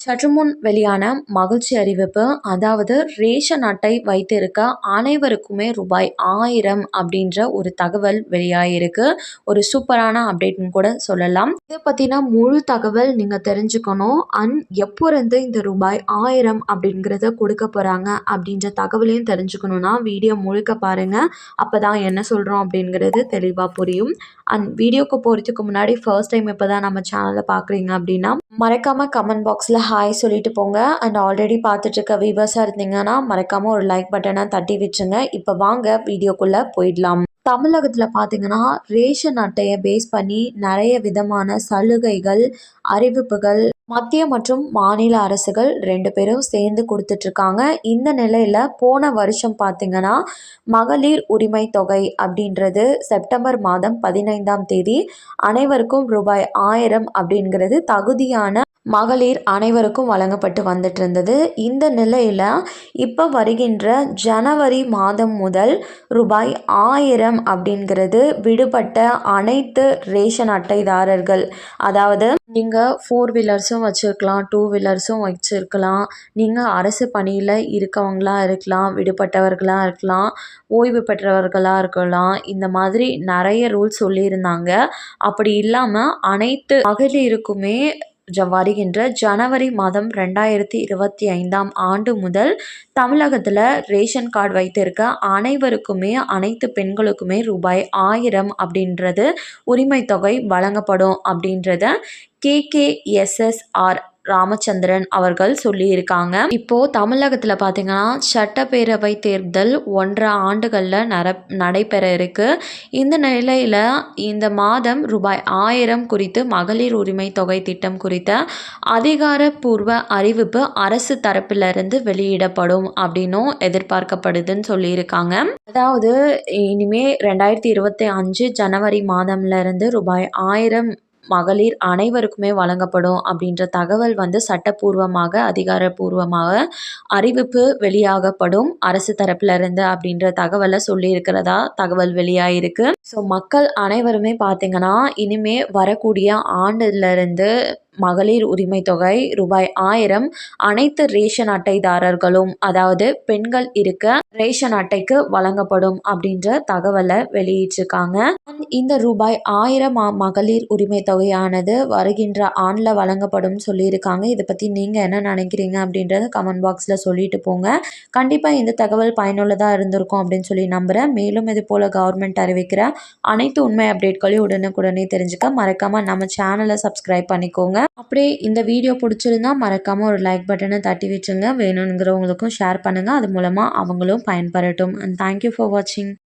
சற்று முன் வெளியான மகிழ்ச்சி அறிவிப்பு அதாவது ரேஷன் அட்டை வைத்திருக்க அனைவருக்குமே ரூபாய் ஆயிரம் அப்படின்ற ஒரு தகவல் வெளியாகிருக்கு ஒரு சூப்பரான அப்டேட்னு கூட சொல்லலாம். இதை பற்றின முழு தகவல் நீங்கள் தெரிஞ்சுக்கணும். அண்ட் எப்போ இருந்து இந்த ரூபாய் ஆயிரம் அப்படிங்கிறத கொடுக்க போகிறாங்க அப்படின்ற தகவலையும் தெரிஞ்சுக்கணுன்னா வீடியோ முழுக்க பாருங்கள் அப்போ தான் என்ன சொல்கிறோம் அப்படிங்கிறது தெளிவாக புரியும். அண்ட் வீடியோக்கு போகிறதுக்கு முன்னாடி ஃபர்ஸ்ட் டைம் இப்போ தான் நம்ம சேனலை பார்க்குறீங்க அப்படின்னா மறக்காமல் கமெண்ட் பாக்ஸில் ஹாய் சொல்லிட்டு போங்க. அண்ட் ஆல்ரெடி பார்த்துட்ருக்க வியூவர்ஸாக இருந்தீங்கன்னா மறக்காமல் ஒரு லைக் பட்டனை தட்டி வச்சுங்க. இப்போ வாங்க வீடியோக்குள்ளே போயிடலாம். தமிழகத்தில் பார்த்தீங்கன்னா ரேஷன் அட்டையை பேஸ் பண்ணி நிறைய விதமான சலுகைகள் அறிவிப்புகள் மத்திய மற்றும் மாநில அரசுகள் ரெண்டு பேரும் சேர்ந்து கொடுத்துட்ருக்காங்க. இந்த நிலையில் போன வருஷம் பார்த்திங்கன்னா மகளிர் உரிமை தொகை அப்படின்றது செப்டம்பர் மாதம் பதினைந்தாம் தேதி அனைவருக்கும் ரூபாய் ஆயிரம் அப்படிங்கிறது தகுதியான மகளிர் அனைவருக்கும் வழங்கப்பட்டு வந்துட்டு இருந்தது இந்த நிலையில் இப்போ வருகின்ற ஜனவரி மாதம் முதல் ரூபாய் ஆயிரம் அப்படிங்கிறது விடுபட்ட அனைத்து ரேஷன் அட்டைதாரர்கள் அதாவது நீங்கள் ஃபோர் வீலர்ஸும் வச்சுருக்கலாம் டூ வீலர்ஸும் வச்சுருக்கலாம். நீங்கள் அரசு பணியில் இருக்கவங்களாக இருக்கலாம் விடுபட்டவர்களாக இருக்கலாம் ஓய்வு பெற்றவர்களாக இருக்கலாம். இந்த மாதிரி நிறைய ரூல்ஸ் சொல்லியிருந்தாங்க. அப்படி இல்லாமல் அனைத்து மகளிருக்குமே வருகின்ற ஜனவரி மாதம் ரெண்டாயிரத்தி இருபத்தி ஐந்தாம் ஆண்டு முதல் தமிழகத்தில் ரேஷன் கார்டு வைத்திருக்க அனைவருக்குமே அனைத்து பெண்களுக்குமே ரூபாய் ஆயிரம் அப்படின்றது உரிமை தொகை வழங்கப்படும் அப்படின்றத கேகேஎஸ்எஸ்ஆர் ராமச்சந்திரன் அவர்கள் சொல்லியிருக்காங்க. இப்போது தமிழகத்தில் பார்த்தீங்கன்னா சட்டப்பேரவை தேர்தல் ஒன்றரை ஆண்டுகளில் நர நடைபெற இருக்கு. இந்த நிலையில் இந்த மாதம் ரூபாய் ஆயிரம் குறித்து மகளிர் உரிமை தொகை திட்டம் குறித்த அதிகாரப்பூர்வ அறிவிப்பு அரசு தரப்பிலிருந்து வெளியிடப்படும் அப்படின்னும் எதிர்பார்க்கப்படுதுன்னு சொல்லியிருக்காங்க. அதாவது இனிமே ரெண்டாயிரத்தி இருபத்தி அஞ்சு ஜனவரி மாதம்ல இருந்து ரூபாய் ஆயிரம் மகளிர் அனைவருக்குமே வழங்கப்படும் அப்படின்ற தகவல் வந்து சட்டப்பூர்வமாக அதிகாரப்பூர்வமாக அறிவிப்பு வெளியாகப்படும். அரசு தரப்புல இருந்து அப்படின்ற தகவலை சொல்லியிருக்கிறதா தகவல் வெளியாயிருக்கு. ஸோ மக்கள் அனைவருமே பார்த்தீங்கன்னா இனிமே வரக்கூடிய ஆண்டுலேருந்து மகளிர் உரிமை தொகை ரூபாய் ஆயிரம். அனைத்து ரேஷன் அட்டைதாரர்களும் அதாவது பெண்கள் இருக்க ரேஷன் அட்டைக்கு வழங்கப்படும் அப்படின்ற தகவலை வெளியிட்டிருக்காங்க. இந்த ரூபாய் ஆயிரம் மகளிர் உரிமை தொகையானது வருகின்ற ஆண்டில் வழங்கப்படும் சொல்லியிருக்காங்க. இதை பற்றி நீங்கள் என்ன நினைக்கிறீங்க அப்படின்றத கமெண்ட் பாக்ஸில் சொல்லிட்டு போங்க. கண்டிப்பாக இந்த தகவல் பயனுள்ளதாக இருந்திருக்கும் அப்படின்னு சொல்லி நம்புகிறேன் மேலும் இது போல் கவர்மெண்ட் அறிவிக்கிற அனைத்து உண்மை அப்டேட்களையும் உடனுக்குடனே தெரிஞ்சுக்க மறக்காமல் நம்ம சேனலை சப்ஸ்கிரைப் பண்ணிக்கோங்க. அப்படியே இந்த வீடியோ பிடிச்சிருந்தா மறக்காமல் ஒரு லைக் பட்டனை தட்டி வச்சுங்க. வேணுங்கிறவங்களுக்கும் ஷேர் பண்ணுங்கள் அது மூலமாக அவங்களும் பயன்பெறட்டும். அண்ட் தேங்க்யூ ஃபார் வாட்சிங்